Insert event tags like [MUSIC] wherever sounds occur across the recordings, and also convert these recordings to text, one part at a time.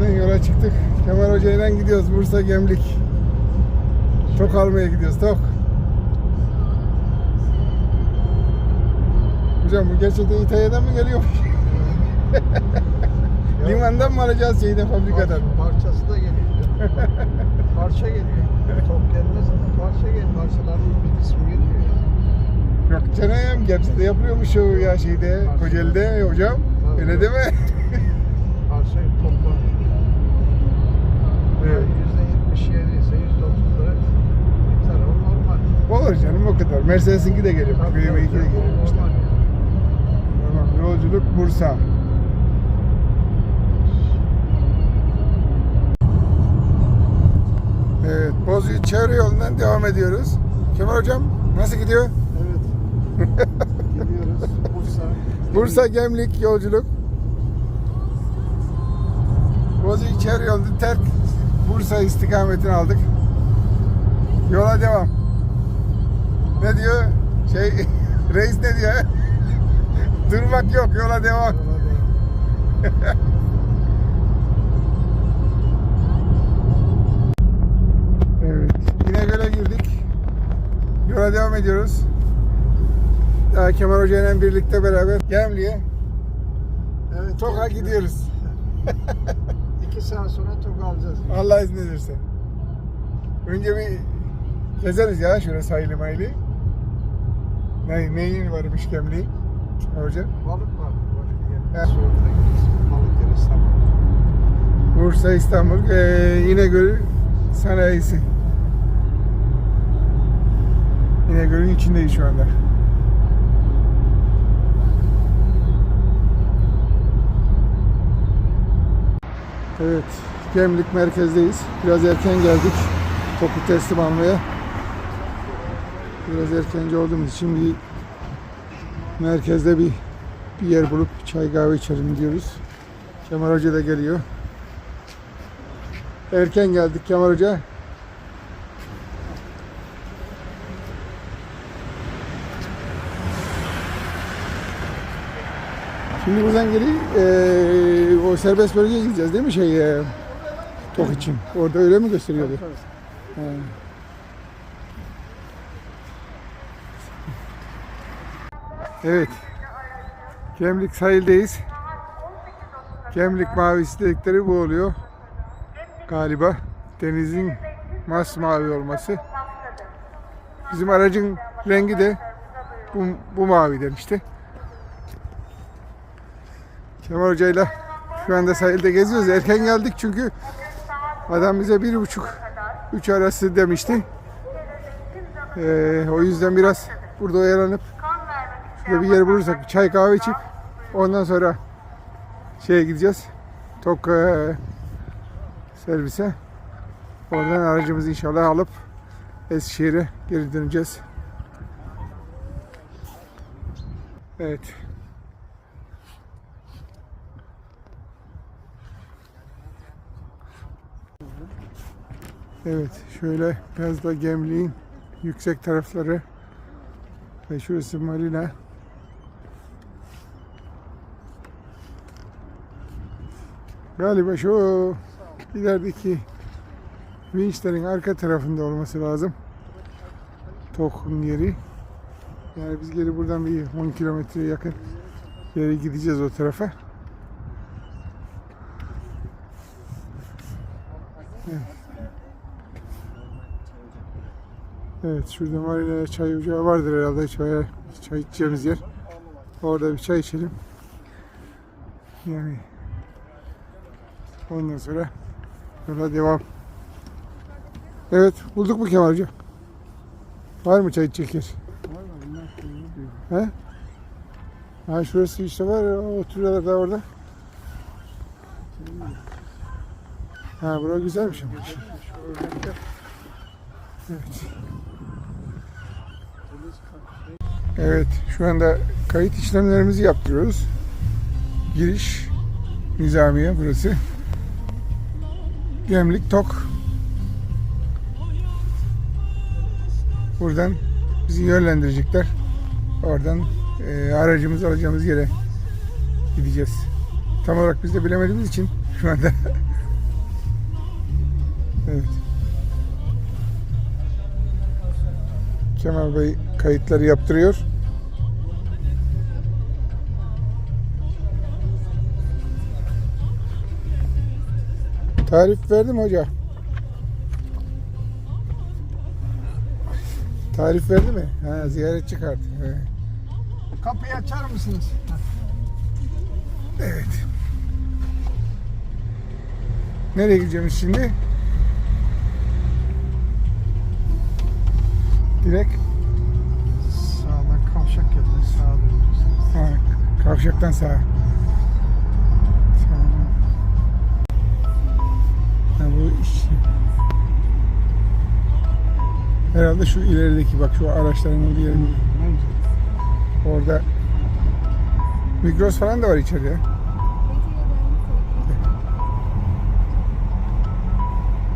Eskişehir'den yola çıktık. Kemal Hoca ile gidiyoruz. Bursa Gemlik. Tok almaya gidiyoruz. Tok. Hocam bu gerçekten İtalya'dan mı geliyor? [LAUGHS] Limandan mı alacağız şeyden fabrikadan? Par- Parçası da geliyor. Parça geliyor. Top gelmez ama parça geliyor. Parçaların bir kısmı geliyor. Yok canım Gebze'de yapılıyormuş o ya şeyde Kocaeli'de hocam. Öyle deme. Parça toplanıyor. Evet. Yüzde yetmiş ise yüzde otuz da bir tarafı normal. Olur canım o kadar. Mercedes'inki de geliyor. BMW2 de geliyor işte. Tamam yolculuk Bursa. Evet Bozüyük çevre yolundan devam ediyoruz. Kemal hocam nasıl gidiyor? Evet. [LAUGHS] Gidiyoruz. Bursa. Bursa Gemlik yolculuk. Bozüyük çevre yolunu terk Bursa istikametini aldık. Yola devam. Ne diyor? Şey [LAUGHS] reis ne diyor? Durmak yok yola devam. [LAUGHS] Evet. İnegöl'e girdik. Yola devam ediyoruz. Daha Kemal Hoca ile birlikte beraber Gemli'ye Evet. Tok'a gidiyoruz. İki saat sonra Tok alacağız. Allah izin verirse. Önce bir gezeriz ya şöyle sahili mayili. Ne, neyin varmış Gemli? Kemal Hoca. Balık var. Evet. Gideriz. Balık yeri sabah. Bursa, İstanbul, eee İnegöl sanayisi. İnegöl'ün içindeyiz şu anda. Evet, Gemlik merkezdeyiz. Biraz erken geldik. Topu teslim almaya. Biraz erkenci olduğumuz için bir merkezde bir bir yer bulup çay kahve içelim diyoruz. Kemal Hoca da geliyor. Erken geldik Kemal Hoca. Şimdi buradan geri eee, o serbest bölgeye gideceğiz değil mi şey eee, tok için? Orada öyle mi gösteriyordu? He. Evet. Gemlik sahildeyiz. Gemlik mavisi dedikleri bu oluyor. Galiba denizin masmavi olması. Bizim aracın rengi de bu, bu maviden işte. Kemal Hoca'yla şu anda sahilde geziyoruz. Erken geldik çünkü adam bize bir buçuk, üç arası demişti. Ee, o yüzden biraz burada oyalanıp şurada bir yer bulursak bir çay kahve içip ondan sonra şeye gideceğiz. Tok eee, servise. Oradan aracımızı inşallah alıp Eskişehir'e geri döneceğiz. Evet. Evet, şöyle biraz da Gemliğin yüksek tarafları ve şurası marina. Galiba şu ilerideki vinçlerin arka tarafında olması lazım. Tok'un yeri. Yani biz geri buradan bir 10 kilometre yakın yere gideceğiz o tarafa. Evet. Evet şurada marina çay ocağı vardır herhalde çay, çay içeceğimiz yer. Orada bir çay içelim. Yani ondan sonra yola devam. Evet bulduk mu Kemal Hoca? Var mı çay içecek yer? He? Ha şurası işte var ya, oturuyorlar da orada. Ha bura güzelmiş ama. Evet. Evet şu anda kayıt işlemlerimizi yaptırıyoruz. Giriş Nizamiye burası. Gemlik Tok. Buradan bizi yönlendirecekler. Oradan e, aracımızı alacağımız yere gideceğiz. Tam olarak biz de bilemediğimiz için şu anda [LAUGHS] Evet. Kemal Bey kayıtları yaptırıyor. Tarif verdim hoca. Tarif verdi mi? Ha, ziyaretçi kartı. He. Kapıyı açar mısınız? Evet. Nereye gideceğiz şimdi? Direkt Sağdan kavşak geldi. Sağa döneceğiz. ha, kavşaktan sağa. Herhalde şu ilerideki bak şu araçların olduğu yer. Orada Migros falan da var içeride.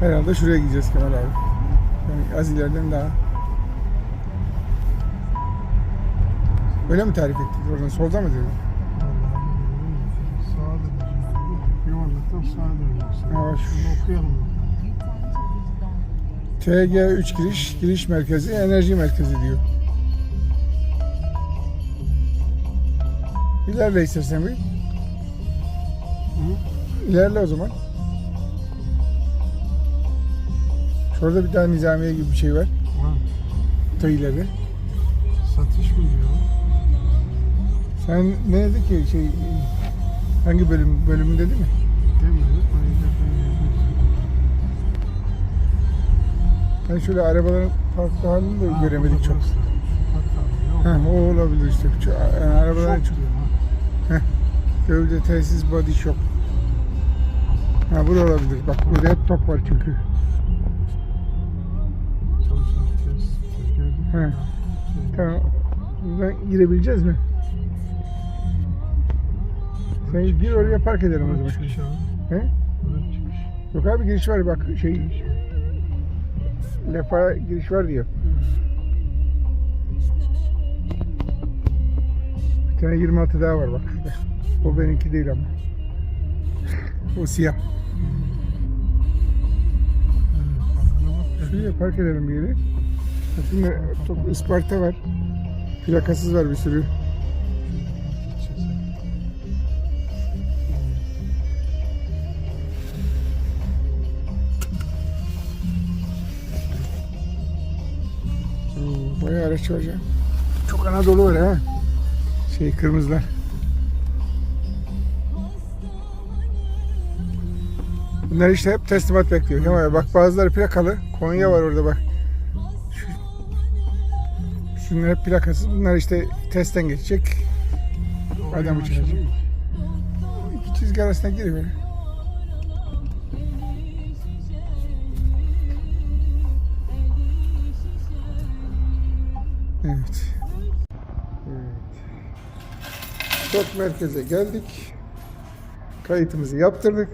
Herhalde şuraya gideceğiz Kemal abi. Yani az ileriden daha. Öyle mi tarif ettik? Oradan solda mı dedin? Sağa döneceğiz. Yuvarlaktan sağa döneceğiz. Okuyalım. TG3 giriş, giriş merkezi, enerji merkezi diyor. İlerle istersen bir. İlerle o zaman. Şurada bir daha nizamiye gibi bir şey var. Ta ileri. satış mı diyor? Sen ne dedi ki şey hangi bölüm bölümünde değil mi? Ben şöyle arabaların parklı halini de göremedik çok. Heh, o olabilir işte. Şu, yani arabaların Çok ha. gövde tesis body shop. Ha bu da olabilir. Bak burada hep top var çünkü. He. Tamam. Buradan girebileceğiz mi? Sen gir oraya park edelim o zaman. He? Yok abi giriş var bak şey Lefa giriş var diyor. Bir tane 26 daha var bak. O benimki değil ama. o siyah. Şuraya park edelim bir yere. Şimdi Isparta var. Plakasız var bir sürü. Var ya. Çok Anadolu var ha. Şey kırmızılar. Bunlar işte hep teslimat bekliyor. Kemal bak bazıları plakalı. Konya var orada bak. Şu, şunlar hep plakasız. Bunlar işte testten geçecek. Adam uçacak. İki çizgi arasına giriyor. Çok merkeze geldik. Kayıtımızı yaptırdık.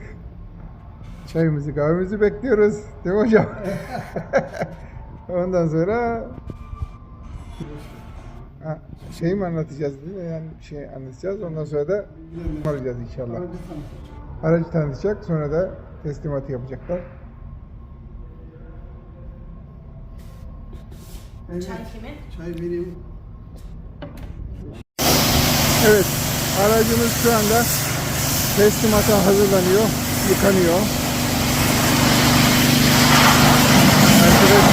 Çayımızı kahvemizi bekliyoruz. Değil mi hocam? [LAUGHS] Ondan sonra Ha, şey mi anlatacağız değil mi? Yani bir şey anlatacağız. Ondan sonra da arayacağız inşallah. Aracı tanıtacak. Sonra da teslimatı yapacaklar. Çay kimin? Çay vereyim. Evet, aracımız şu anda teslimata hazırlanıyor, yıkanıyor. Arkadaş,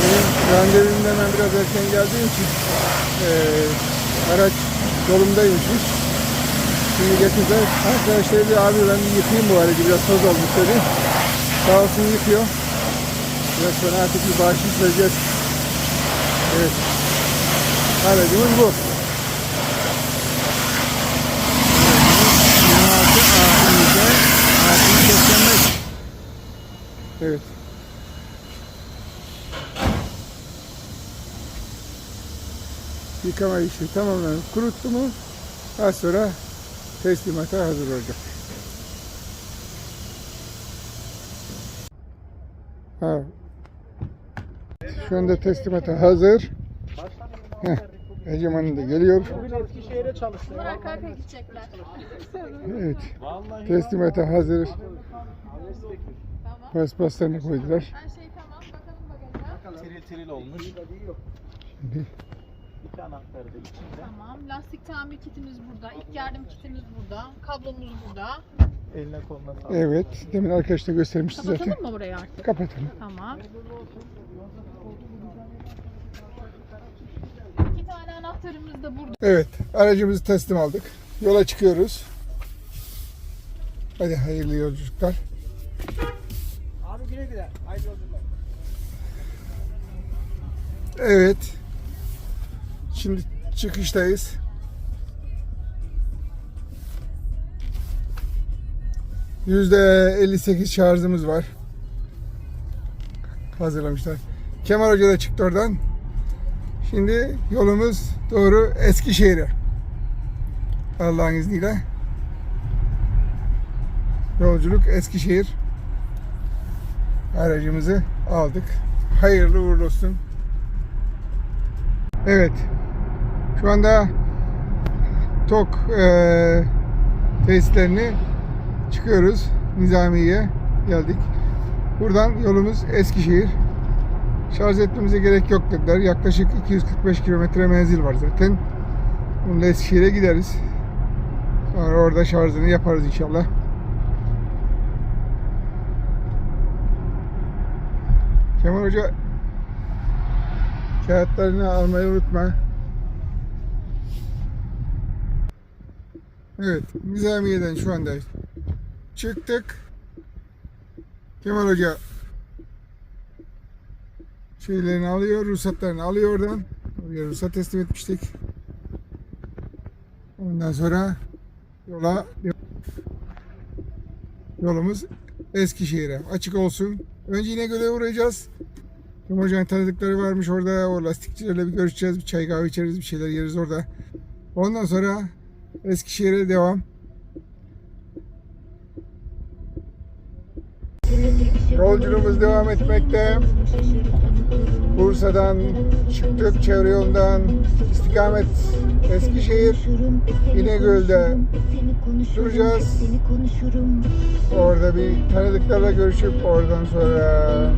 benim randevumdan ben biraz erken geldiğim için eee araç yolumdaymışmış. Şimdi getirdiler. Arkadaş dedi abi ben bir yıkayayım bu aracı biraz toz olmuş dedi. Sağ olsun yıkıyor. Biraz sonra artık bir bahşiş vereceğiz. Evet. Aracımız bu. Evet. Yıkama işi tamamlanıp kuruttu mu az sonra teslimata hazır olacak. Ha. Şu anda teslimata hazır. Heh, Egemen de geliyor. Evet. Teslimata hazır. Paspaslarını koydular. Her şey tamam. Bakalım bagaja. Tiril tiril olmuş. Şimdi İki anahtarı da içinde. Tamam. Lastik tamir kitimiz burada. İlk yardım kitimiz burada. Kablomuz burada. Eline koluna sağlık. evet. Demin arkadaşlar göstermişti zaten. Kapatalım mı burayı artık? Kapatalım. Tamam. İki tane anahtarımız da burada. Evet. Aracımızı teslim aldık. Yola çıkıyoruz. Hadi hayırlı yolculuklar. Evet. Şimdi çıkıştayız. Yüzde 58 şarjımız var. Hazırlamışlar. Kemal Hoca da çıktı oradan. Şimdi yolumuz doğru Eskişehir'e. Allah'ın izniyle. Yolculuk Eskişehir. Aracımızı aldık. Hayırlı uğurlu olsun. Evet. Şu anda TOK eee tesislerini çıkıyoruz. Nizamiye'ye geldik. Buradan yolumuz Eskişehir. Şarj etmemize gerek yok dediler. Yaklaşık 245 kilometre menzil var zaten. Bununla Eskişehir'e gideriz. Sonra orada şarjını yaparız inşallah. Kemal Hoca Kağıtlarını almayı unutma. Evet, Nizamiye'den şu anda çıktık. Kemal Hoca şeylerini alıyor, ruhsatlarını alıyor oradan. Oraya ruhsat teslim etmiştik. Ondan sonra yola yolumuz Eskişehir'e açık olsun. Önce İnegöl'e uğrayacağız. Kemal Hoca'nın tanıdıkları varmış orada. O lastikçilerle bir görüşeceğiz. Bir çay kahve içeriz. Bir şeyler yeriz orada. Ondan sonra Eskişehir'e devam. Yolculuğumuz devam etmekte. Bursa'dan çıktık çevre yoldan istikamet Eskişehir İnegöl'de duracağız. Orada bir tanıdıklarla görüşüp oradan sonra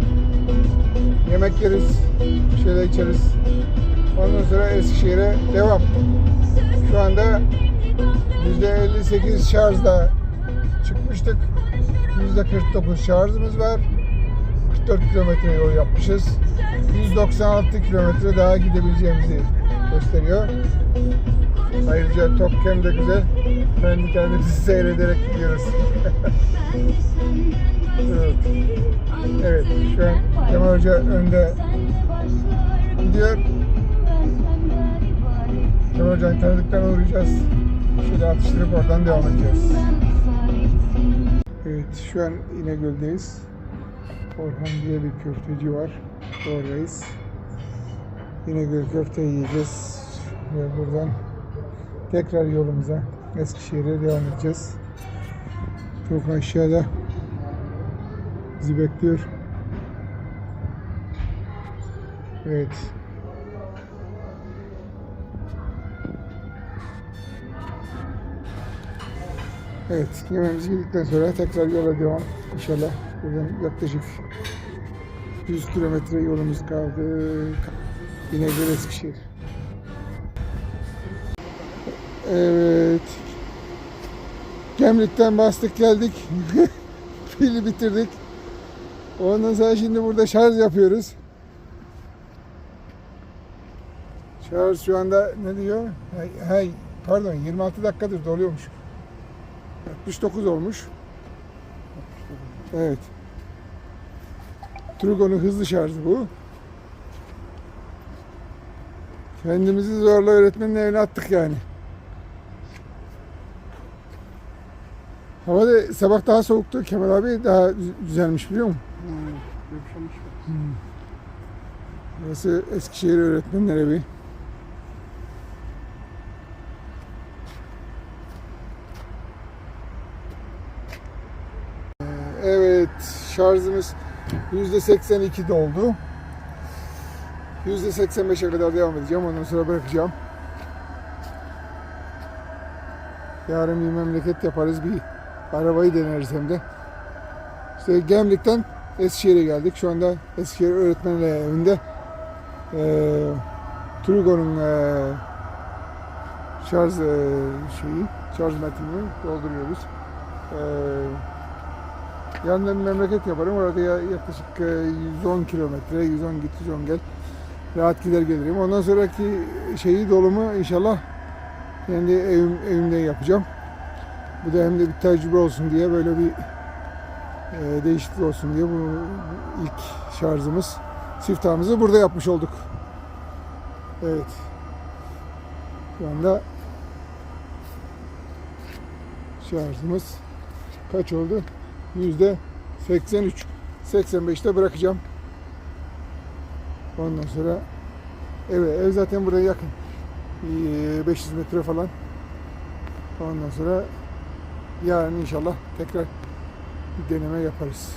yemek yeriz, bir şeyler içeriz. Ondan sonra Eskişehir'e devam. Şu anda %58 şarjla çıkmıştık. %49 şarjımız var. 44 kilometre yol yapmışız. 196 kilometre daha gidebileceğimizi gösteriyor. Ayrıca Topkem de güzel. Kendi kendimizi [LAUGHS] seyrederek gidiyoruz. evet. [LAUGHS] evet, şu an Kemal Hoca önde gidiyor. Kemal Hoca'nın tanıdıklarına uğrayacağız. Şöyle atıştırıp oradan devam edeceğiz. Evet, şu an İnegöl'deyiz. Orhan diye bir köfteci var. Oradayız. İnegöl köfte yiyeceğiz. Ve buradan tekrar yolumuza Eskişehir'e devam edeceğiz. Çok aşağıda bizi bekliyor. Evet. Evet, yemeğimizi yedikten sonra tekrar yola devam inşallah. Buradan yaklaşık 100 kilometre yolumuz kaldı. Yine göre Eskişehir. Evet. Gemlik'ten bastık geldik. [LAUGHS] Pili bitirdik. Ondan sonra şimdi burada şarj yapıyoruz. Şarj şu anda ne diyor? Hey, hey, pardon 26 dakikadır doluyormuş. 69 olmuş. Evet. Trugo'nun hızlı şarjı bu. Kendimizi zorla öğretmenin evine attık yani. Hava da sabah daha soğuktu. Kemal abi daha dü- düzelmiş biliyor musun? Yumuşamış. Burası Eskişehir Öğretmenler Evi. Evet şarjımız %82 doldu. %85'e kadar devam edeceğim. Ondan sonra bırakacağım. Yarın bir memleket yaparız. Bir arabayı deneriz hem de. İşte Gemlik'ten Eskişehir'e geldik. Şu anda Eskişehir öğretmenler evinde e, Trugo'nun e, şarj e, şeyi, şarj metnini dolduruyoruz. E, yanından memleket yaparım. Orada ya- yaklaşık eee, 110 kilometre, 110 git 110 gel. Rahat gider gelirim. Ondan sonraki şeyi dolumu inşallah kendi evim, evimde yapacağım. Bu da hem de bir tecrübe olsun diye böyle bir eee, değişiklik olsun diye bu ilk şarjımız, siftahımızı burada yapmış olduk. Evet. Şu anda şarjımız kaç oldu? Yüzde 83. 85'te bırakacağım. Ondan sonra ev, ev zaten buraya yakın. Ee, 500 metre falan. Ondan sonra yarın inşallah tekrar bir deneme yaparız.